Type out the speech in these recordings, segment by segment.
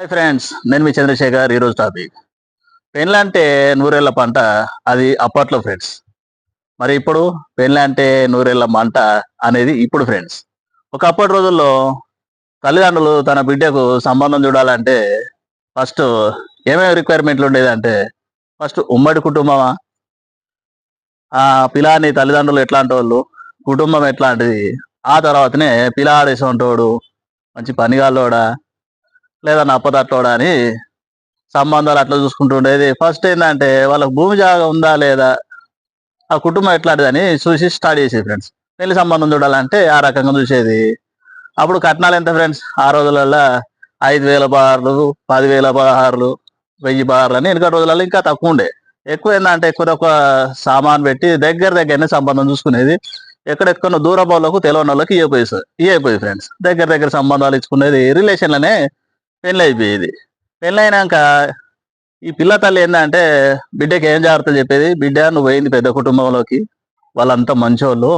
Hi friends నేను మీ చంద్రశేఖర్ ఈరోజు topic పెళ్ళి అంటే నూరేళ్ళ పంట అది అప్పట్లో ఫ్రెండ్స్ మరి ఇప్పుడు పెళ్ళి అంటే నూరేళ్ళ మంట అనేది ఇప్పుడు ఫ్రెండ్స్ ఒకప్పటి రోజుల్లో తల్లిదండ్రులు తన బిడ్డకు సంబంధం చూడాలంటే ఫస్ట్ ఏమేమి రిక్వైర్మెంట్లు ఉండేదంటే ఫస్ట్ ఉమ్మడి కుటుంబమా? ఆ పిలాని తల్లిదండ్రులు ఎట్లాంటి వాళ్ళు కుటుంబం ఎట్లాంటిది? ఆ తర్వాతనే పిల్లాడేసోంటోడు మంచి పనిగాలోడా లేదా నప్పదట్టోడా అని సంబంధాలు అట్లా చూసుకుంటుండేది. ఫస్ట్ ఏంటంటే వాళ్ళకి భూమి జాగా ఉందా లేదా? ఆ కుటుంబం ఎట్లాంటిదని చూసి స్టార్ట్ చేసేది ఫ్రెండ్స్ పెళ్ళి సంబంధం చూడాలంటే ఆ రకంగా చూసేది. అప్పుడు కట్నాలు ఎంత ఫ్రెండ్స్ ఆ రోజులలో ఐదు వేల బార్లు పదివేల పదహారులు వెయ్యి బహార్లు అని వెనక రోజులలో ఇంకా తక్కువ ఉండే. ఎక్కువ ఏంటంటే ఎక్కువ తక్కువ సామాన్ పెట్టి దగ్గర దగ్గరనే సంబంధం చూసుకునేది. ఎక్కడెక్కడో దూర వాళ్ళకు తెలియని వాళ్ళకి ఇవ్వపోయి సార్ ఇవ్వపోయి ఫ్రెండ్స్ దగ్గర దగ్గర సంబంధాలు ఇచ్చుకునేది. రిలేషన్లనే పెళ్ళి అయిపోయేది పెళ్ళి అయినాక ఈ పిల్ల తల్లి ఏంటంటే బిడ్డకి ఏం జాగ్రత్త చెప్పేది? బిడ్డ నువ్వు పోయింది పెద్ద కుటుంబంలోకి? వాళ్ళంతా మంచోళ్ళు.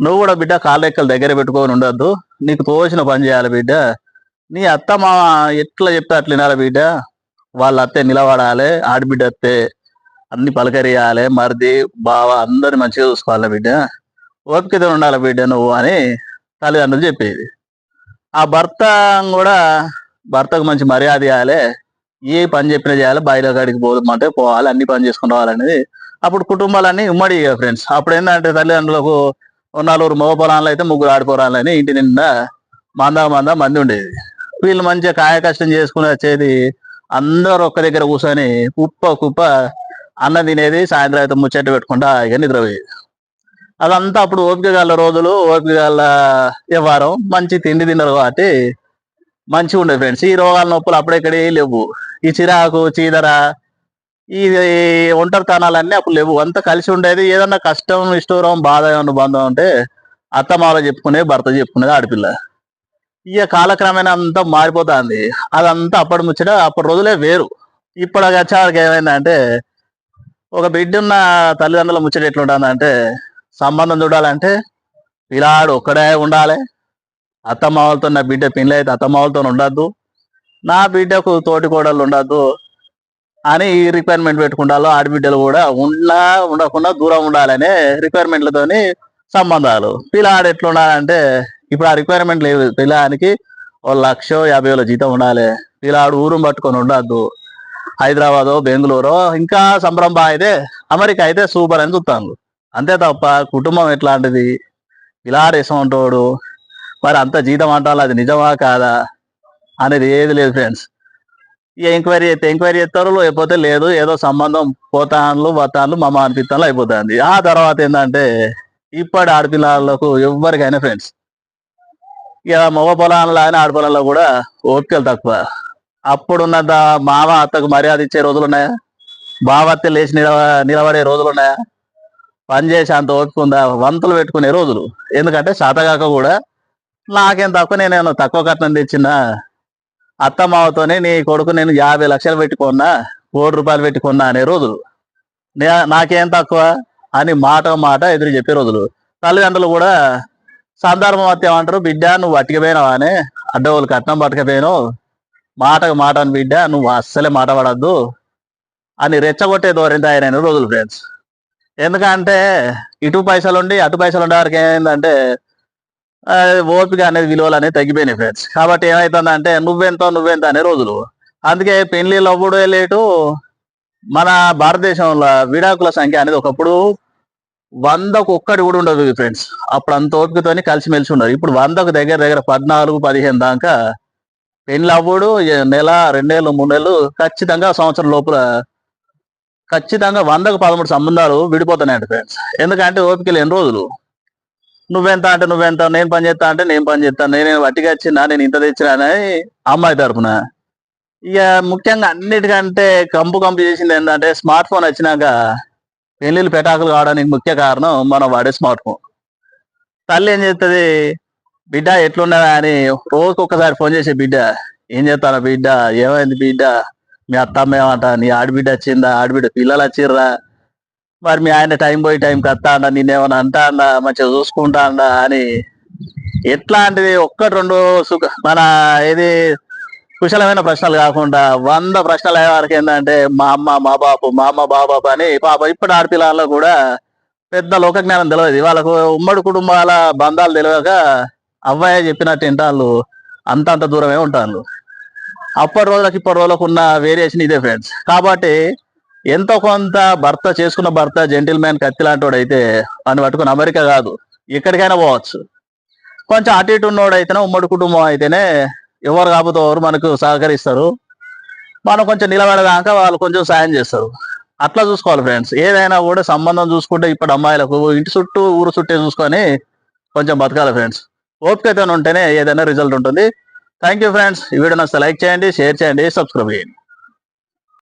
నువ్వు కూడా బిడ్డ కాళ్ళెక్కలు దగ్గర పెట్టుకొని ఉండొద్దు. నీకు తోచిన పని చేయాలి బిడ్డ. నీ అత్త మామ ఎట్లా చెప్తే అట్లా వినాలి బిడ్డ. వాళ్ళ అత్తే నిలబడాలి ఆడబిడ్డ అత్తే అన్ని పలకరియాలి మరిది బావ అందరిని మంచిగా చూసుకోవాలి బిడ్డ? ఓపికతో ఉండాలి బిడ్డ నువ్వు? అని తల్లిదండ్రులు చెప్పేది. ఆ భర్త కూడా భర్తకు మంచి మర్యాద ఇవ్వాలి ఏ పని చెప్పినా చేయాలి బయట కాడికి పోదామంటే పోవాలి అన్ని పని చేసుకుని రావాలనేది. అప్పుడు కుటుంబాలన్నీ ఉమ్మడి ఫ్రెండ్స్ అప్పుడు ఏంటంటే తల్లిదండ్రులకు నలుగురు మగ పొలాలు అయితే ముగ్గురు ఆడిపోరాలని ఇంటి నిండా మంద మంద మంది ఉండేది. వీళ్ళు మంచిగా కాయ కష్టం చేసుకుని వచ్చేది అందరూ ఒక్క దగ్గర కూర్చొని కుప్ప కుప్ప అన్న తినేది సాయంత్రం అయితే ముచ్చట్టు పెట్టుకుంటా ఇక నిద్రపోయేది. అదంతా అప్పుడు ఓపిక గల రోజులు ఓపిక గల వ్యవహారం మంచి తిండి తిన్నారు కాబట్టి మంచిగా ఉండే ఫ్రెండ్స్ ఈ రోగాల నొప్పులు అప్పుడెక్కడే లేవు. ఈ చిరాకు చీదర ఈ ఒంటరితనాలన్నీ అప్పుడు లేవు. అంతా కలిసి ఉండేది ఏదన్నా కష్టం ఇష్టం బాధ ఏమన్నా అంటే ఉంటే చెప్పుకునే భర్త చెప్పుకునేది ఆడపిల్ల. ఇక కాలక్రమేణా అంతా మారిపోతుంది. అదంతా అప్పటి ముచ్చట అప్పటి రోజులే వేరు. ఇప్పుడు వచ్చేవారికి ఏమైందంటే ఒక బిడ్డ ఉన్న తల్లిదండ్రుల ముచ్చట ఎట్లుంటుందంటే సంబంధం చూడాలంటే పిల్లాడు ఒక్కడే ఉండాలి. అత్తమావలతో నా బిడ్డ పెళ్ళి అయితే అత్తమావలతో ఉండద్దు. నా బిడ్డకు తోటి కోడలు ఉండద్దు అని ఈ రిక్వైర్మెంట్ పెట్టుకుంటారు ఆడబిడ్డలు కూడా ఉండా ఉండకుండా దూరం ఉండాలనే రిక్వైర్మెంట్లతోని సంబంధాలు. పిల్లాడు ఎట్లా ఉండాలంటే ఇప్పుడు ఆ రిక్వైర్మెంట్ లేదు. పిల్లానికి ఓ లక్ష యాభై వేల జీతం ఉండాలి. పిల్లాడు ఊరు పట్టుకొని ఉండద్దు. హైదరాబాదో బెంగళూరు ఇంకా సంబరం అయితే అమెరికా అయితే సూపర్ అని చూస్తాను అంతే తప్ప కుటుంబం ఎట్లాంటిది? పిల్లాడు వేసుకుంటాడు. మరి అంత జీతం అంటారు అది నిజమా కాదా అనేది ఏది లేదు ఫ్రెండ్స్ ఇక ఎంక్వైరీ చేస్తే ఎంక్వైరీ చేస్తారు లేకపోతే లేదు ఏదో సంబంధం పోతాన్లు వతాన్లు మమ్మ అనిపిస్తాను అయిపోతుంది ఆ తర్వాత ఏంటంటే ఇప్పటి ఆడపిల్లలకు ఎవరికైనా ఫ్రెండ్స్ ఇక మగ పొలాల్లో అయినా ఆడపిల్లల్లో కూడా ఓపికలు తక్కువ. అప్పుడున్నంత మామ అత్తకు మర్యాద ఇచ్చే రోజులు ఉన్నాయా బావ లేచి నిలవ నిలబడే రోజులు ఉన్నాయా పని చేసి అంత ఓపిక ఉందా? వంతులు పెట్టుకునే రోజులు. ఎందుకంటే శాతగాక కూడా నాకేం తక్కువ నేను తక్కువ కట్నం తెచ్చిన అత్త మావతోనే నీ కొడుకు నేను యాభై లక్షలు పెట్టుకున్నా కోటి రూపాయలు పెట్టుకున్నా అనే రోజులు. నాకేం తక్కువ అని మాట మాట ఎదురు చెప్పే రోజులు. తల్లిదండ్రులు కూడా సందర్భం వస్తే ఏమంటారు బిడ్డ నువ్వు అట్టుకపోయినావు అని అడ్డవాళ్ళు కట్నం పట్టుకపోయినావు. మాటకు మాట అని బిడ్డ నువ్వు అస్సలే మాట పడద్దు అని రెచ్చగొట్టే ధోరణి ఆయన రోజులు ఫ్రెండ్స్ ఎందుకంటే ఇటు పైసలు ఉండి అటు పైసలు ఉండే వారికి ఏమైందంటే ఓపిక అనేది విలువలు అనేది తగ్గిపోయినాయి ఫ్రెండ్స్ కాబట్టి ఏమైతుందంటే నువ్వెంత నువ్వెంత అనే రోజులు. అందుకే పెళ్ళిళ్ళు అప్పుడే లేటు మన భారతదేశంలో విడాకుల సంఖ్య అనేది ఒకప్పుడు వందకు ఒక్కటి కూడా ఉండదు ఫ్రెండ్స్ అప్పుడు అంత ఓపికతోని కలిసిమెలిసి ఉన్నారు. ఇప్పుడు వందకు దగ్గర దగ్గర పద్నాలుగు పదిహేను దాకా పెళ్ళి అవ్వడు నెల నెల రెండేళ్ళు మూడు నెలలు ఖచ్చితంగా సంవత్సరం లోపల ఖచ్చితంగా వందకు పదమూడు సంబంధాలు విడిపోతున్నాయండి ఫ్రెండ్స్ ఎందుకంటే ఓపికలు ఎన్ని రోజులు. నువ్వెంత అంటే నువ్వెంత నేను పని చేస్తా అంటే నేను పని చేస్తాను నేను వట్టిగా వచ్చినా నేను ఇంత తెచ్చినా అని అమ్మాయి తరఫున ఇక ముఖ్యంగా అన్నిటికంటే కంపు కంపు చేసింది ఏంటంటే స్మార్ట్ ఫోన్ వచ్చినాక పెళ్ళిళ్ళు పెటాకులు కావడానికి ముఖ్య కారణం మనం వాడే స్మార్ట్ ఫోన్. తల్లి ఏం చేస్తుంది? బిడ్డ ఎట్లున్నదా అని రోజుకి ఒక్కసారి ఫోన్ చేసే బిడ్డ ఏం చేస్తాను బిడ్డ ఏమైంది బిడ్డ? మీ అత్తమ్మ ఏమంట? నీ ఆడబిడ్డ వచ్చిందా? ఆడబిడ్డ పిల్లలు వచ్చిర్రా? మరి మీ ఆయన టైం పోయి టైంకి వస్తా అండ నేనేమన్నా అంటా మంచిగా చూసుకుంటా అని. ఎట్లాంటిది ఒక్కటి రెండు సుఖ మన ఇది కుశలమైన ప్రశ్నలు కాకుండా వంద ప్రశ్నలు అయ్యే వరకు ఏంటంటే మా అమ్మ మా బాపు మా అమ్మ బాబాపు అని పాప ఇప్పుడు ఆడపిల్లల్లో కూడా పెద్ద లోక జ్ఞానం తెలియదు. వాళ్ళకు ఉమ్మడి కుటుంబాల బంధాలు తెలియక అవ్వయ్య చెప్పినట్టు వింటాళ్ళు అంత అంత దూరమే ఉంటాళ్ళు. అప్పటి రోజులకు ఇప్పటి రోజులకు ఉన్న వేరియేషన్ ఇదే ఫ్రెండ్స్ కాబట్టి ఎంతో కొంత భర్త చేసుకున్న భర్త జెంటిల్ మ్యాన్ కత్తి లాంటి అయితే అని పట్టుకుని అమెరికా కాదు ఎక్కడికైనా పోవచ్చు. కొంచెం అటు ఇటు ఉన్నవాడు అయితేనే ఉమ్మడి కుటుంబం అయితేనే ఎవరు కాకపోతే ఎవరు మనకు సహకరిస్తారు. మనం కొంచెం నిలబడదాకా వాళ్ళు కొంచెం సాయం చేస్తారు. అట్లా చూసుకోవాలి ఫ్రెండ్స్ ఏదైనా కూడా సంబంధం చూసుకుంటే ఇప్పుడు అమ్మాయిలకు ఇంటి చుట్టూ ఊరు చుట్టే చూసుకొని కొంచెం బతకాలి ఫ్రెండ్స్ ఓపికతో ఉంటేనే ఏదైనా రిజల్ట్ ఉంటుంది. థ్యాంక్ యూ ఫ్రెండ్స్ ఈ వీడియో నచ్చితే లైక్ చేయండి షేర్ చేయండి సబ్స్క్రైబ్ చేయండి.